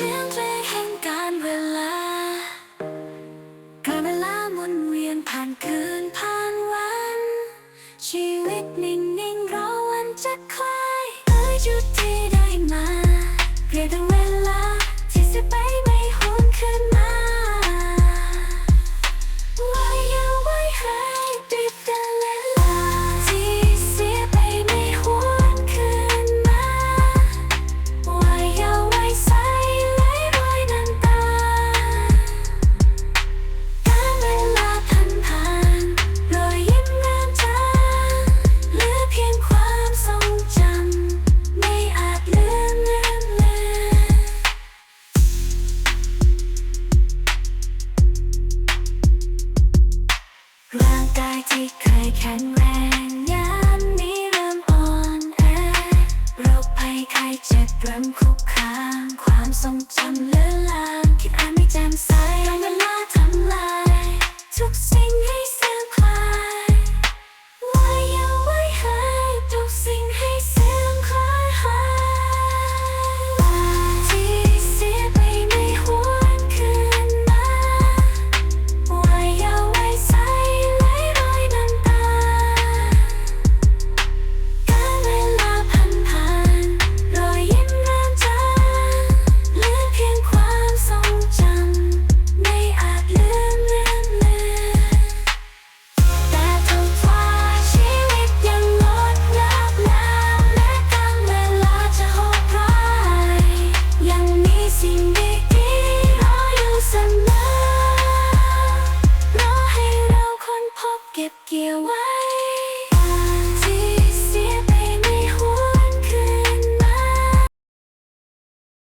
สียงเพลงแห่งการเวลา การเวลาหมุนเวียนผ่านคืนผ่านวัน ชีวิตนิ่งนิ่งรอวันจะคลายเอ้ยจุดที่ได้มาเปลี่ยนแต่เวลา ร่างกายที่เคยแข็งแรงยามนี้เริ่มอ่อนแอโรคภัยไข้เจ็บเริ่มคุกคามความทรงจำเลือนลางคิดอ่านไม่แจ่มใส See me.